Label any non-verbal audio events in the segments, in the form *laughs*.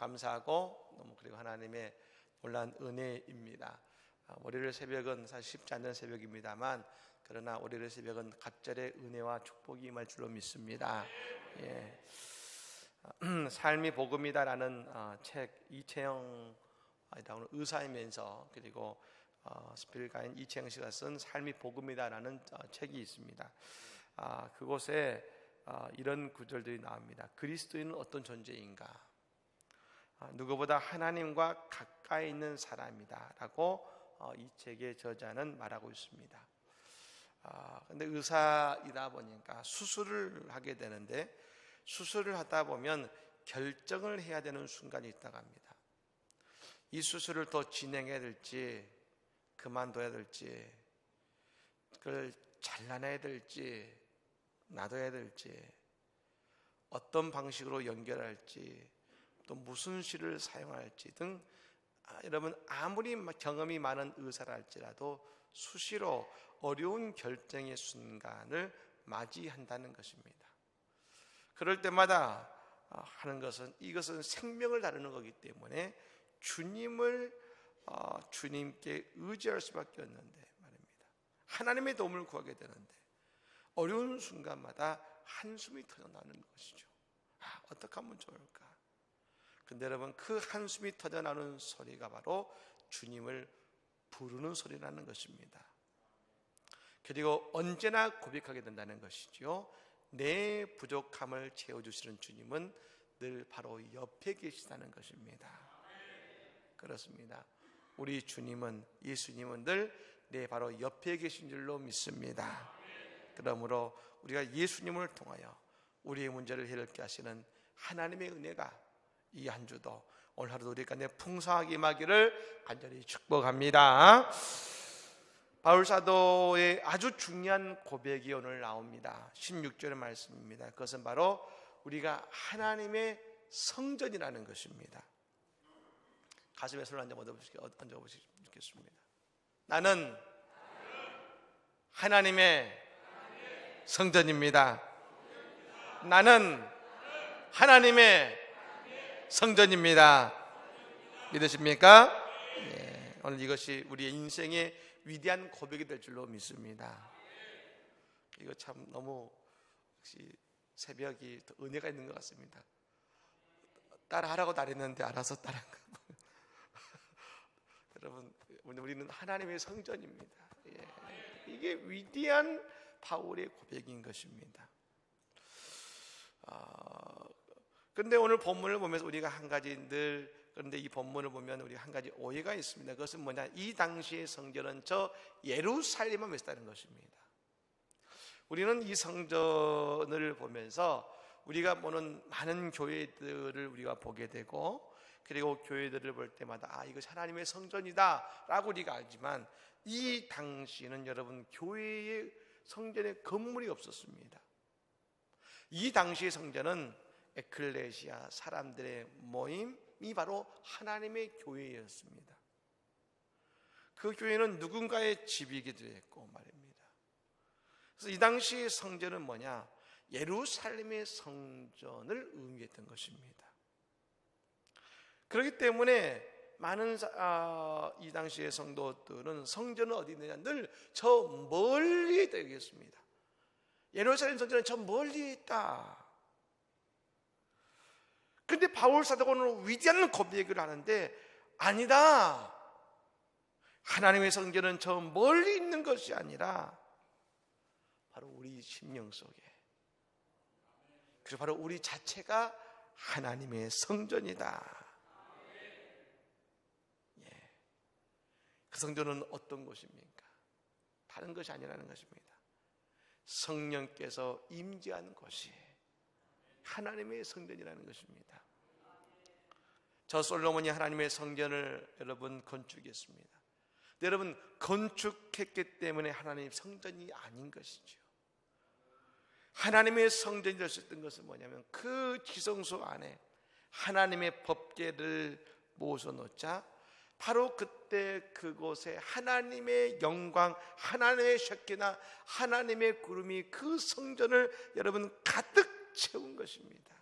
감사하고 너무 그리고 하나님의 놀란 은혜입니다. 아, 월요일 새벽은 사실 쉽지 않은 새벽입니다만 그러나 월요일 새벽은 갑절의 은혜와 축복이 임할 줄로 믿습니다. 예. 삶이 복음이다라는 어, 책 이채영 의사이면서 그리고 어, 스피릿가인 이채영 씨가 쓴 삶이 복음이다라는 어, 책이 있습니다. 아, 그곳에 어, 이런 구절들이 나옵니다. 그리스도인은 어떤 존재인가? 아, 누구보다 하나님과 가까이 있는 사람이다라고 어, 이 책의 저자는 말하고 있습니다. 아, 근데 의사이다 보니까 수술을 하게 되는데 수술을 하다 보면 결정을 해야 되는 순간이 있다고 합니다. 이 수술을 더 진행해야 될지 그만둬야 될지 그걸 잘라내야 될지 놔둬야 될지 어떤 방식으로 연결할지 또 무슨 시를 사용할지 등 아, 여러분 아무리 경험이 많은 의사라 할지라도 수시로 어려운 결정의 순간을 맞이한다는 것입니다. 그럴 때마다 어, 하는 것은 이것은 생명을 다루는 거기 때문에 주님을 어, 주님께 의지할 수밖에 없는데 말입니다. 하나님의 도움을 구하게 되는데 어려운 순간마다 한숨이 터져나오는 것이죠. 아, 어떻게 하면 좋을까? 근데 여러분 그 한숨이 터져나오는 소리가 바로 주님을 부르는 소리라는 것입니다. 그리고 언제나 고백하게 된다는 것이죠. 내 부족함을 채워주시는 주님은 늘 바로 옆에 계시다는 것입니다. 그렇습니다. 우리 주님은 예수님은 늘 내 바로 옆에 계신 줄로 믿습니다. 그러므로 우리가 예수님을 통하여 우리의 문제를 해결케 하시는 하나님의 은혜가 이 한 주도 오늘 하루도 우리 가운데 풍성하게 임하기를 간절히 축복합니다. 바울 사도의 아주 중요한 고백이 오늘 나옵니다. 16절의 말씀입니다. 그것은 바로 우리가 하나님의 성전이라는 것입니다. 가슴에 손을 얹어 보시겠습니다. 나는 하나님의 성전입니다. 나는 하나님의 성전입니다. 믿으십니까? 네, 오늘 이것이 우리의 인생의 위대한 고백이 될 줄로 믿습니다. 이거 참 너무 역시 새벽이 은혜가 있는 것 같습니다. 따라하라고 나랬는데 알아서 따라한 거. *laughs* 여러분, 우리는 하나님의 성전입니다. 예. 이게 위대한 바울의 고백인 것입니다. 어, 근데 오늘 본문을 보면서 우리가 한 가지 늘 그런데 이 본문을 보면 우리 한 가지 오해가 있습니다. 그것은 뭐냐? 이 당시의 성전은 저 예루살렘에 있었다는 것입니다. 우리는 이 성전을 보면서 우리가 보는 많은 교회들을 우리가 보게 되고 그리고 교회들을 볼 때마다 아 이것이 하나님의 성전이다라고 우리가 알지만 이 당시는 여러분 교회의 성전에 건물이 없었습니다. 이 당시의 성전은 에클레시아 사람들의 모임이 바로 하나님의 교회였습니다. 그 교회는 누군가의 집이기도 했고 말입니다. 그래서 이 당시 성전은 뭐냐? 예루살렘의 성전을 의미했던 것입니다. 그렇기 때문에 많은 아, 이 당시의 성도들은 성전은 어디 있느냐 늘 저 멀리 되겠습니다. 예루살렘 성전은 저 멀리 있다. 근데 바울 오늘 위대한 고백을 하는데 아니다. 하나님의 성전은 저 멀리 있는 것이 아니라 바로 우리 심령 속에 그리고 바로 우리 자체가 하나님의 성전이다. 예. 그 성전은 어떤 곳입니까? 다른 것이 아니라는 것입니다. 성령께서 임재하는 곳이 하나님의 성전이라는 것입니다. 저 솔로몬이 하나님의 성전을 여러분 건축했습니다. 여러분 건축했기 때문에 하나님 성전이 아닌 것이죠. 하나님의 성전이 될 수 있던 것은 뭐냐면 그 지성소 안에 하나님의 법계를 모셔 놓자 바로 그때 그곳에 하나님의 영광, 하나님의 ሸ키나 하나님의 구름이 그 성전을 여러분 가득 채운 것입니다.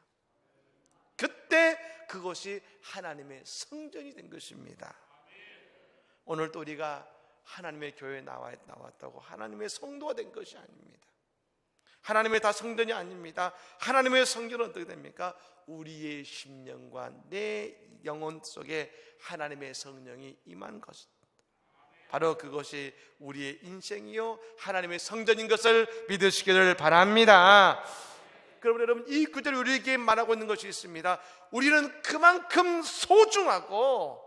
그때 그것이 하나님의 성전이 된 것입니다. 오늘 또 우리가 하나님의 교회에 나와 나왔다고 하나님의 성도가 된 것이 아닙니다. 하나님의 다 성전이 아닙니다. 하나님의 성전은 어떻게 됩니까? 우리의 심령과 내 영혼 속에 하나님의 성령이 임한 것입니다. 바로 그것이 우리의 인생이요 하나님의 성전인 것을 믿으시기를 바랍니다. 그러분 여러분 이 구절이 우리에게 말하고 있는 것이 있습니다. 우리는 그만큼 소중하고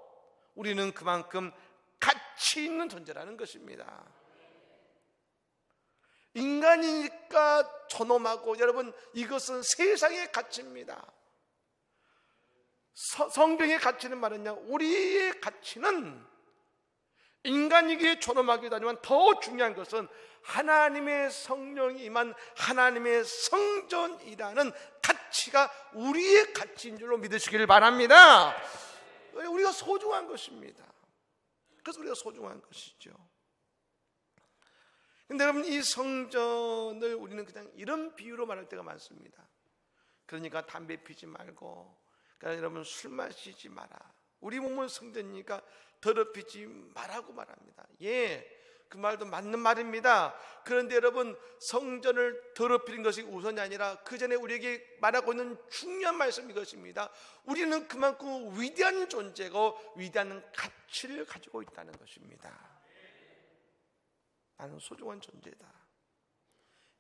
우리는 그만큼 가치 있는 존재라는 것입니다. 인간이니까 저놈하고 여러분 이것은 세상의 가치입니다. 서, 성경의 가치는 말은요 우리의 가치는 인간이기에 존엄하기도 하지만 더 중요한 것은 하나님의 성령이 임한 하나님의 성전이라는 가치가 우리의 가치인 줄로 믿으시길 바랍니다. 우리가 소중한 것입니다. 그래서 우리가 소중한 것이죠. 근데 여러분 이 성전을 우리는 그냥 이런 비유로 말할 때가 많습니다. 그러니까 담배 피지 말고 그러니까 여러분 술 마시지 마라. 우리 몸은 성전이니까 더럽히지 말라고 말합니다. 예. 그 말도 맞는 말입니다. 그런데 여러분 성전을 더럽히는 것이 우선이 아니라 그 전에 우리에게 말하고 있는 중요한 말씀이 것입니다. 우리는 그만큼 위대한 존재고 위대한 가치를 가지고 있다는 것입니다. 나는 소중한 존재다.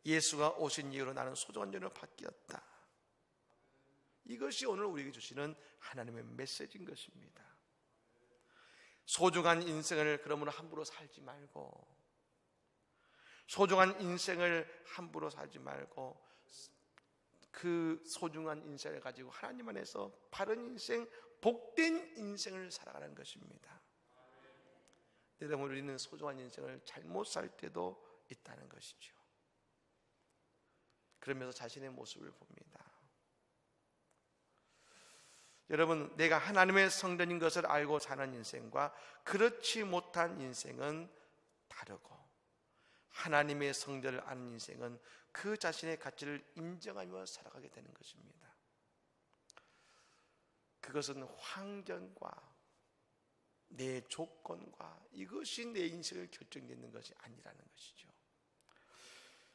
예수가 오신 이후로 나는 소중한 존재로 바뀌었다. 이것이 오늘 우리에게 주시는 하나님의 메시지인 것입니다. 소중한 인생을 그러므로 함부로 살지 말고 소중한 인생을 함부로 살지 말고 그 소중한 인생을 가지고 하나님 안에서 바른 인생, 복된 인생을 살아가는 것입니다. 여러분 우리는 소중한 인생을 잘못 살 때도 있다는 것이죠. 그러면서 자신의 모습을 봅니다. 여러분, 내가 하나님의 성전인 것을 알고 사는 인생과 그렇지 못한 인생은 다르고 하나님의 성전을 아는 인생은 그 자신의 가치를 인정하며 살아가게 되는 것입니다. 그것은 환경과 내 조건과 이것이 내 인생을 결정짓는 것이 아니라는 것이죠.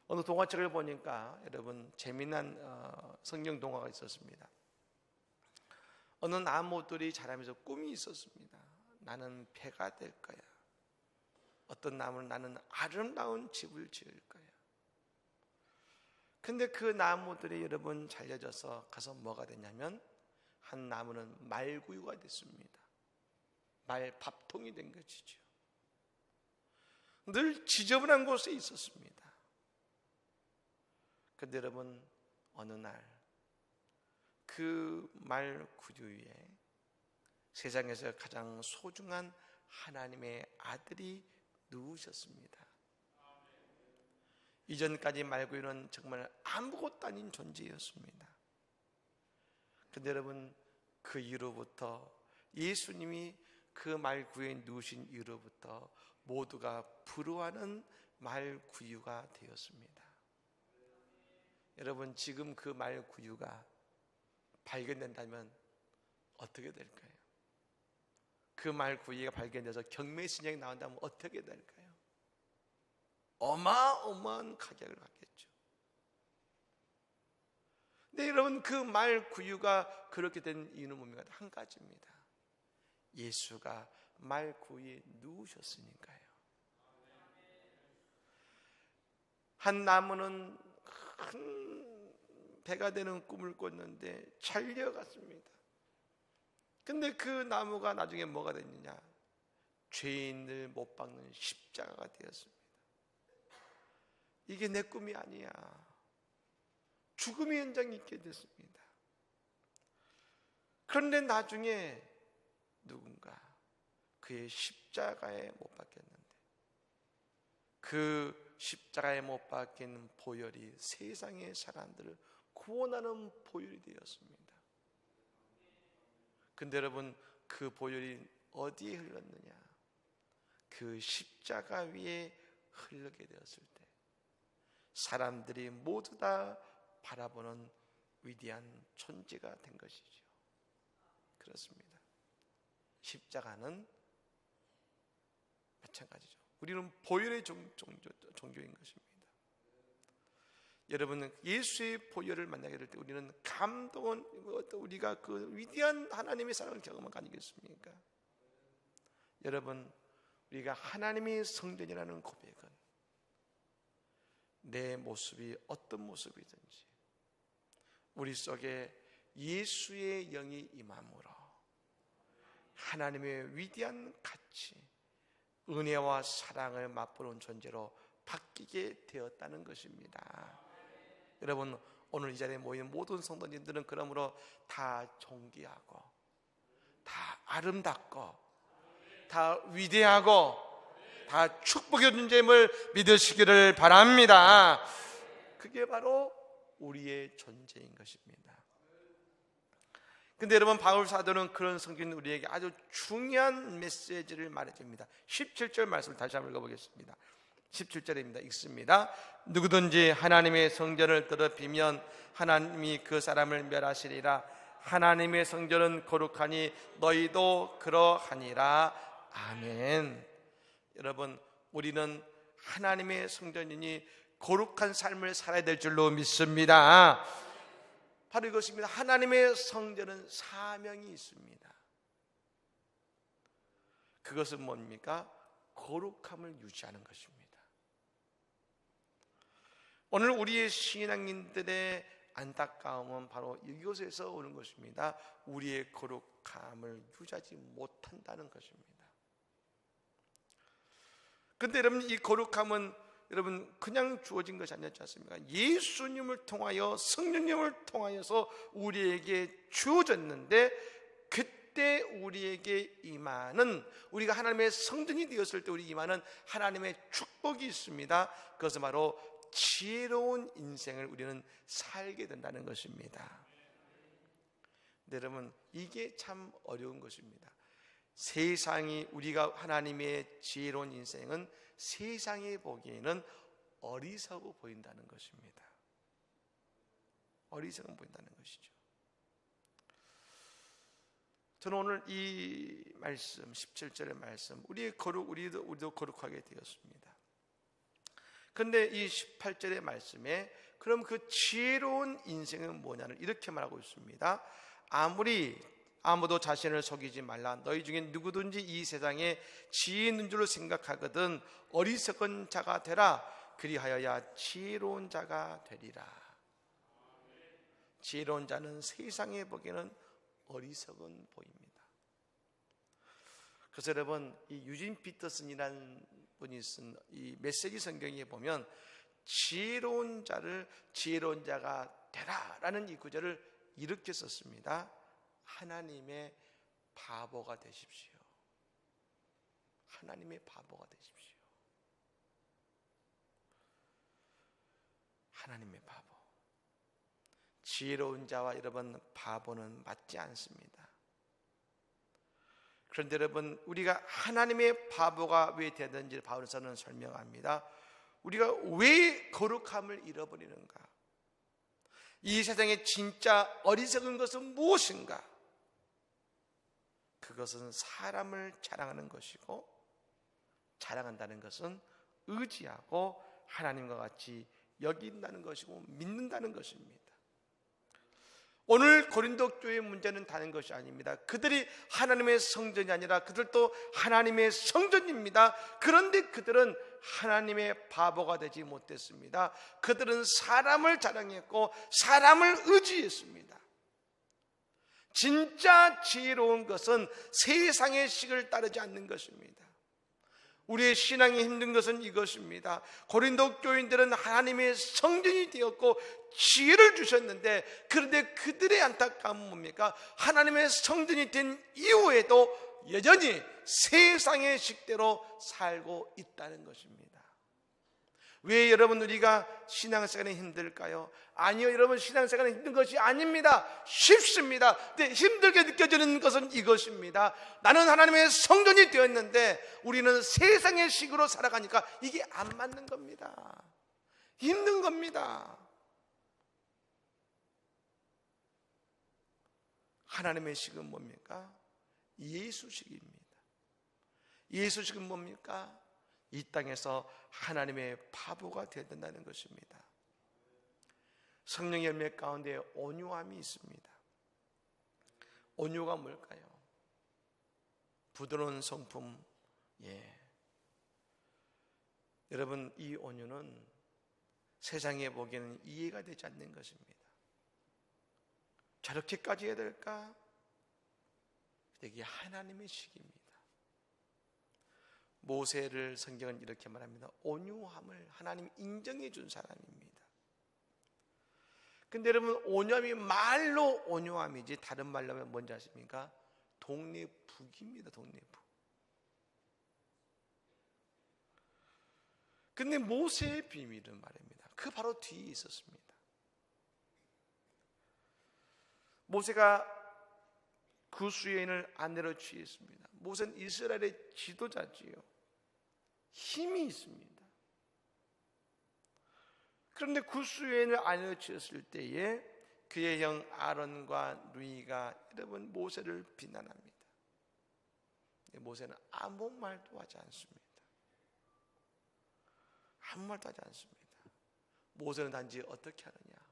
어느 동화책을 보니까 여러분 재미난 어, 성경 동화가 있었습니다. 어느 나무들이 자라면서 꿈이 있었습니다. 나는 배가 될 거야. 어떤 나무는 나는 아름다운 집을 지을 거야. 근데 그 나무들이 여러분 잘려져서 가서 뭐가 됐냐면 한 나무는 말구유가 됐습니다. 말 밥통이 된 것이죠. 늘 지저분한 곳에 있었습니다. 근데 여러분 어느 날 그 말 구주 위에 세상에서 가장 소중한 하나님의 아들이 누우셨습니다. 이전까지 말고는 정말 아무것도 아닌 존재였습니다. 근데 여러분 그 이후로부터 예수님이 그 말구에 누우신 이후로부터 모두가 부러워하는 말구유가 되었습니다. 여러분 지금 그 말구유가 발견된다면 어떻게 될까요? 그 말 구이가 발견돼서 경매 신약이 나온다면 어떻게 될까요? 어마어마한 가격을 받겠죠. 근데 여러분 그 말 구유가 그렇게 된 이유는 뭡니까? 한 가지입니다. 예수가 말 구유에 누우셨으니까요. 한 나무는 큰 배가 되는 꿈을 꿨는데 잘려갔습니다. 근데 그 나무가 나중에 뭐가 됐느냐? 죄인을 못 박는 십자가가 되었습니다. 이게 내 꿈이 아니야. 죽음의 현장이 있게 됐습니다. 그런데 나중에 누군가 그의 십자가에 못 박혔는데 그 십자가에 못 박힌 보혈이 세상의 사람들을 구원하는 보혈이 되었습니다. 근데 여러분 그 보혈이 어디에 흘렀느냐? 그 십자가 위에 흘르게 되었을 때 사람들이 모두 다 바라보는 위대한 존재가 된 것이죠. 그렇습니다. 십자가는 마찬가지죠. 우리는 보혈의 종교인 것입니다. 여러분 예수의 보혈을 만나게 될 때 우리는 감동은 우리가 그 위대한 하나님의 사랑을 경험한 거 아니겠습니까? 여러분 우리가 하나님의 성전이라는 고백은 내 모습이 어떤 모습이든지 우리 속에 예수의 영이 임함으로 하나님의 위대한 가치, 은혜와 사랑을 맛보는 존재로 바뀌게 되었다는 것입니다. 여러분 오늘 이 자리에 모인 모든 성도님들은 그러므로 다 존귀하고 다 아름답고 다 위대하고 다 축복의 존재임을 믿으시기를 바랍니다. 그게 바로 우리의 존재인 것입니다. 근데 여러분 바울 사도는 그런 성경 우리에게 아주 중요한 메시지를 말해 줍니다. 17절 말씀을 다시 한번 읽어 보겠습니다. 17절입니다. 읽습니다. 누구든지 하나님의 성전을 더럽히면 하나님이 그 사람을 멸하시리라. 하나님의 성전은 거룩하니 너희도 그러하니라. 아멘. 여러분, 우리는 하나님의 성전이니 거룩한 삶을 살아야 될 줄로 믿습니다. 바로 이것입니다. 하나님의 성전은 사명이 있습니다. 그것은 뭡니까? 거룩함을 유지하는 것입니다. 오늘 우리의 신앙인들의 안타까움은 바로 이곳에서 오는 것입니다. 우리의 거룩함을 유지하지 못한다는 것입니다. 근데 여러분 이 거룩함은 여러분 그냥 주어진 것이 아니지 않습니까? 예수님을 통하여 성령님을 통하여서 우리에게 주어졌는데 그때 우리에게 임하는 우리가 하나님의 성전이 되었을 때 우리 임하는 하나님의 축복이 있습니다. 그것은 바로 지혜로운 인생을 우리는 살게 된다는 것입니다. 네, 여러분 이게 참 어려운 것입니다. 세상이 우리가 하나님의 지혜로운 인생은 세상에 보기에는 어리석어 보인다는 것입니다. 어리석어 보인다는 것이죠. 저는 오늘 이 말씀 17절의 말씀 우리의 거룩 우리도 우리도 거룩하게 되었습니다. 근데 이 18절의 말씀에 그럼 그 지혜로운 인생은 뭐냐를 이렇게 말하고 있습니다. 아무리 아무도 자신을 속이지 말라. 너희 중에 누구든지 이 세상에 지혜 있는 줄로 생각하거든 어리석은 자가 되라. 그리하여야 지혜로운 자가 되리라. 지혜로운 자는 세상에 보기에는 어리석은 보입니다. 그래서 여러분 이 유진 피터슨이라는 분이 쓴 이 메시지 성경에 보면 지혜로운 자를 지혜로운 자가 되라라는 이 구절을 이렇게 썼습니다. 하나님의 바보가 되십시오. 하나님의 바보가 되십시오. 하나님의 바보. 지혜로운 자와 여러분 바보는 맞지 않습니다. 그런데 여러분 우리가 하나님의 바보가 왜 되는지 바울서는 설명합니다. 우리가 왜 거룩함을 잃어버리는가? 이 세상에 진짜 어리석은 것은 무엇인가? 그것은 사람을 자랑하는 것이고 자랑한다는 것은 의지하고 하나님과 같이 여긴다는 것이고 믿는다는 것입니다. 오늘 고린도 교회의 문제는 다른 것이 아닙니다. 그들이 하나님의 성전이 아니라 그들도 하나님의 성전입니다. 그런데 그들은 하나님의 바보가 되지 못했습니다. 그들은 사람을 자랑했고 사람을 의지했습니다. 진짜 지혜로운 것은 세상의 식을 따르지 않는 것입니다. 우리의 신앙이 힘든 것은 이것입니다. 고린도 교인들은 하나님의 성전이 되었고 지혜를 주셨는데 그런데 그들의 안타까움은 뭡니까? 하나님의 성전이 된 이후에도 여전히 세상의 식대로 살고 있다는 것입니다. 왜 여러분 우리가 신앙생활이 힘들까요? 아니요, 여러분 신앙생활이 힘든 것이 아닙니다. 쉽습니다. 근데 힘들게 느껴지는 것은 이것입니다. 나는 하나님의 성전이 되었는데 우리는 세상의 식으로 살아가니까 이게 안 맞는 겁니다. 힘든 겁니다. 하나님의 식은 뭡니까? 예수식입니다. 예수식은 뭡니까? 이 땅에서 하나님의 바보가 되어야 된다는 것입니다. 성령의 열매 가운데 온유함이 있습니다. 온유가 뭘까요? 부드러운 성품, 예. 여러분, 이 온유는 세상에 보기에는 이해가 되지 않는 것입니다. 저렇게까지 해야 될까? 이게 하나님의 식입니다. 모세를 성경은 이렇게 말합니다. 온유함을 하나님 인정해 준 사람입니다. 근데 여러분 온유함이 말로 온유함이지 다른 말로 하면 뭔지 아십니까? 동네북입니다. 동네북. 근데 모세의 비밀은 말입니다. 그 바로 뒤에 있었습니다. 모세가 그 수혜인을 아내로 취했습니다. 모세는 이스라엘의 지도자지요. 힘이 있습니다. 그런데 아내로 취했을 때에 그의 형 아론과 누이가 여러분 모세를 비난합니다. 모세는 아무 말도 하지 않습니다. 아무 말도 하지 않습니다. 모세는 단지 어떻게 하느냐?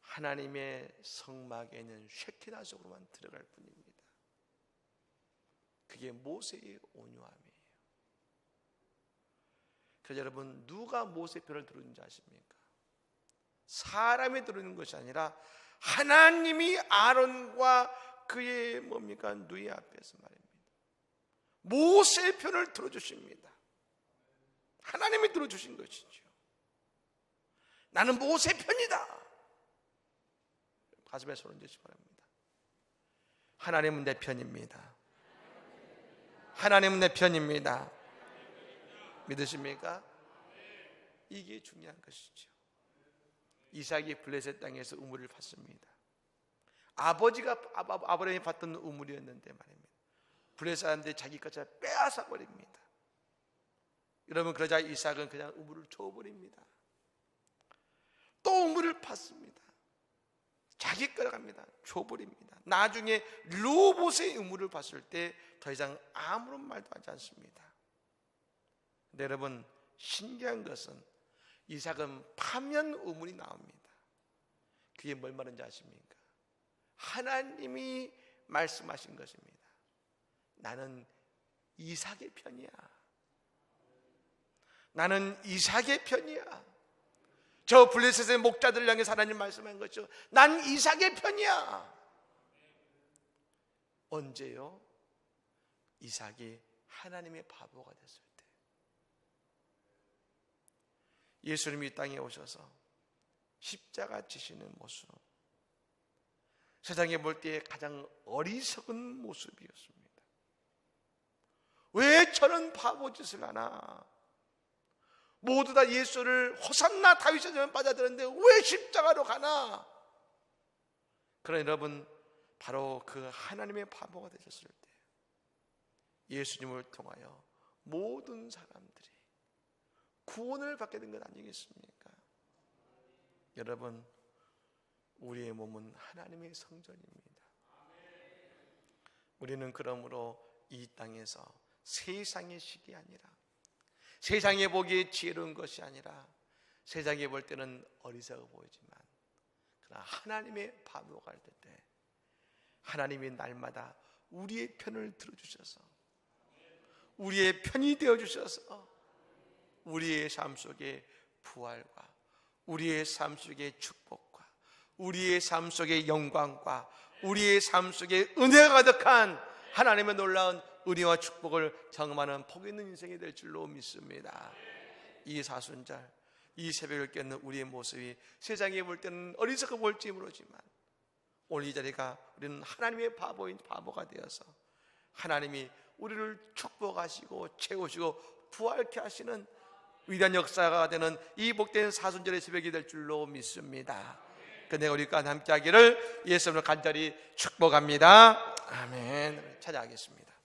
하나님의 성막에 있는 쉐키나 속으로만 들어갈 뿐입니다. 그게 모세의 온유함이에요. 그래서 여러분 누가 모세 편을 들었는지 아십니까? 사람이 들은 것이 아니라 하나님이 아론과 그의 뭡니까 누이 앞에서 말입니다. 모세 편을 들어주십니다. 하나님이 들어주신 것이죠. 나는 모세 편이다. 가슴에 손을 얹으시 바랍니다. 하나님은 내 편입니다. 하나님은 내 편입니다. 믿으십니까? 이게 중요한 것이죠. 이삭이 블레셋 땅에서 우물을 팠습니다. 아버지가 아브라함이 봤던 우물이었는데 말입니다. 블레셋 사람들이 자기 것을 빼앗아 버립니다. 여러분 그러자 이삭은 그냥 우물을 줘버립니다. 또 우물을 팠습니다. 자기 거라 갑니다. 줘버립니다. 나중에 로봇의 의무를 봤을 때 더 이상 아무런 말도 하지 않습니다. 근데 여러분 신기한 것은 이삭은 파면 의문이 나옵니다. 그게 뭘 말하는지 아십니까? 하나님이 말씀하신 것입니다. 나는 이삭의 편이야. 나는 이삭의 편이야. 저 블레셋의 목자들 향해 하나님 말씀한 거죠. 난 이삭의 편이야. 언제요? 이삭이 하나님의 바보가 됐을 때. 예수님이 땅에 오셔서 십자가 지시는 모습. 세상에 볼때 가장 어리석은 모습이었습니다. 왜 저런 바보 짓을 하나? 모두 다 예수를 호산나 다윗의 전 받아들였는데 왜 십자가로 가나? 그러나 여러분 바로 그 하나님의 바보가 되셨을 때 예수님을 통하여 모든 사람들이 구원을 받게 된 것 아니겠습니까? 여러분 우리의 몸은 하나님의 성전입니다. 우리는 그러므로 이 땅에서 세상의 식이 아니라 세상에 보기에 지혜로운 것이 아니라 세상에 볼 때는 어리석어 보이지만 그러나 하나님의 바보가 될 때 하나님이 날마다 우리의 편을 들어주셔서 우리의 편이 되어주셔서 우리의 삶 속에 부활과 우리의 삶 속에 축복과 우리의 삶 속에 영광과 우리의 삶 속에 은혜가 가득한 하나님의 놀라운 은혜와 축복을 경험하는 복 있는 인생이 될 줄로 믿습니다. 이 사순절, 이 새벽을 깨는 우리의 모습이 세상에 볼 때는 어리석어 볼지 모르지만 오늘 이 자리가 우리는 하나님의 바보인 바보가 되어서 하나님이 우리를 축복하시고 채우시고 부활케 하시는 위대한 역사가 되는 이 복된 사순절의 새벽이 될 줄로 믿습니다. 근데 우리가 함께 하기를 예수님을 간절히 축복합니다. 아멘. 찾아가겠습니다.